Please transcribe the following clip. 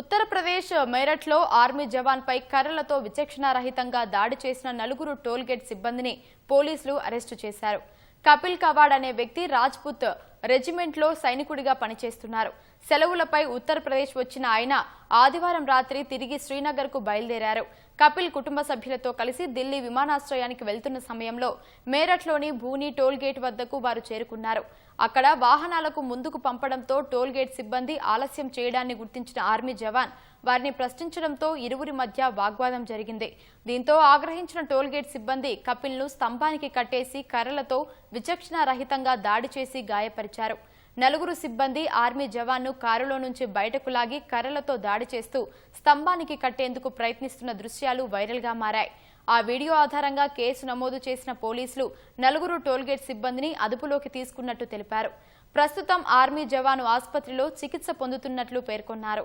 Uttar Pradesh మేరట్లో army జవాన్పై కర్రలతో విచక్షణారహితంగా దాడి చేసిన నలుగురు టోల్గేట్ సిబ్బందిని పోలీసులు అరెస్టు చేశారు. కపిల్ కవాడ్ అనే వ్యక్తి రాజ్పుత్ రెజిమెంట్లో సైనికుడిగా పనిచేస్తున్నారు. సెలవులపై ఉత్తరప్రదేశ్ వచ్చిన ఆయన ఆదివారం రాత్రి తిరిగి శ్రీనగర్కు బయలుదేరారు. కపిల్ కుటుంబ సభ్యులతో కలిసి ఢిల్లీ విమానాశ్రయానికి వెళ్తున్న సమయంలో మేరట్లోని భూని టోల్గేట్ వద్దకు వారు చేరుకున్నారు. అక్కడ వాహనాలకు ముందుకు పంపడంతో టోల్గేట్ సిబ్బంది ఆలస్యం చేయడాన్ని గుర్తించిన ఆర్మీ జవాన్ వారిని ప్రశ్నించడంతో ఇరువురి మధ్య వాగ్వాదం జరిగింది. దీంతో ఆగ్రహించిన టోల్గేట్ సిబ్బంది కపిల్ను స్తంభానికి కట్టేసి కర్రలతో విచక్షణారహితంగా దాడి చేసి గాయపరిచారు. నలుగురు సిబ్బంది ఆర్మీ జవాన్ను కారులో నుంచి బయటకు లాగి కర్రలతో దాడి చేస్తూ స్తంభానికి కట్టేందుకు ప్రయత్నిస్తున్న దృశ్యాలు వైరల్గా మారాయి. ఆ వీడియో ఆధారంగా కేసు నమోదు చేసిన పోలీసులు నలుగురు టోల్గేట్ సిబ్బందిని అదుపులోకి తీసుకున్నట్టు తెలిపారు. ప్రస్తుతం ఆర్మీ జవాను ఆసుపత్రిలో చికిత్స పొందుతున్నట్లు పేర్కొన్నారు.